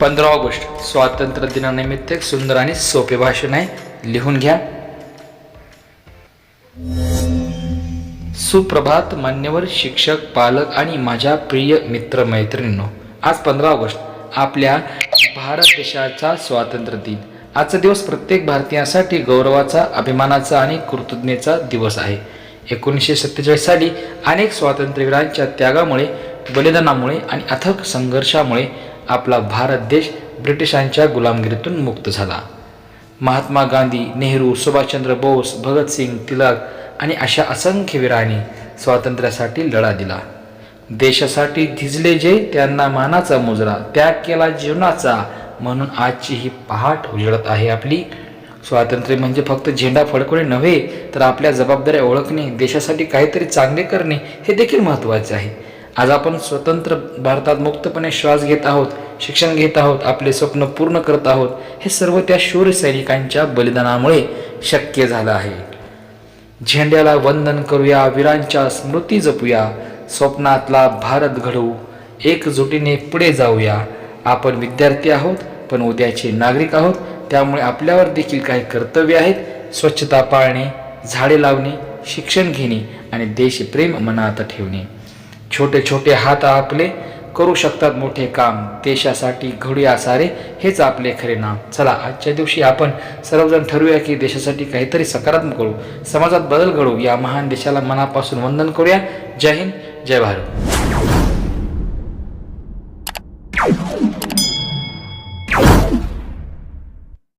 पंधरा ऑगस्ट स्वातंत्र्य दिनानिमित्त एक सुंदर आणि सोपे भाषण आहे. लिहून घ्या. सुप्रभात मान्यवर शिक्षक पालक आणि माझ्या प्रिय मित्र मैत्रिणींनो आज पंधरा ऑगस्ट आपल्या भारत देशाचा स्वातंत्र्य दिन. आजचा दिवस प्रत्येक भारतीयासाठी गौरवाचा अभिमानाचा आणि कृतज्ञतेचा दिवस आहे. एकोणीसशे सत्तेचाळीस साली अनेक स्वातंत्र्यवीरांच्या त्यागामुळे बलिदानामुळे आणि अथक संघर्षामुळे आपला भारत देश ब्रिटिशांच्या गुलामगिरीतून मुक्त झाला. महात्मा गांधी नेहरू सुभाषचंद्र बोस भगतसिंग तिलक आणि अशा असंख्य वीरांनी स्वातंत्र्यासाठी लढा दिला. देशासाठी झिजले जे त्यांना मानाचा मुजरा त्याग केला जीवनाचा म्हणून आजची ही पहाट उजळत आहे आपली. स्वातंत्र्य म्हणजे फक्त झेंडा फडकवणे नव्हे तर आपल्या जबाबदाऱ्या ओळखणे देशासाठी काहीतरी चांगले करणे हे देखील महत्त्वाचे आहे. आज आपण स्वतंत्र भारतात मुक्तपणे श्वास घेत आहोत शिक्षण घेत आहोत आपले स्वप्न पूर्ण करत आहोत हे सर्व त्या शूर सैनिकांच्या बलिदानामुळे शक्य झालं आहे. झेंड्याला वंदन करूया वीरांच्या स्मृती जपूया स्वप्नातला भारत घडवू एकजुटीने पुढे जाऊया. आपण विद्यार्थी आहोत पण उद्याचे नागरिक आहोत त्यामुळे आपल्यावर देखील काही कर्तव्य आहेत. स्वच्छता पाळणे झाडे लावणे शिक्षण घेणे आणि देशप्रेम मनात ठेवणे. छोटे छोटे हात आपले करू शकतात मोठे काम. देशासाठी घडूया सारे हेच आपले खरे नाम. चला आजच्या दिवशी आपण सर्वजण ठरवूया की देशासाठी काहीतरी सकारात्मक करू समाजात बदल घडवू. या महान देशाला मनापासून वंदन करूया. जय हिंद जय भारत.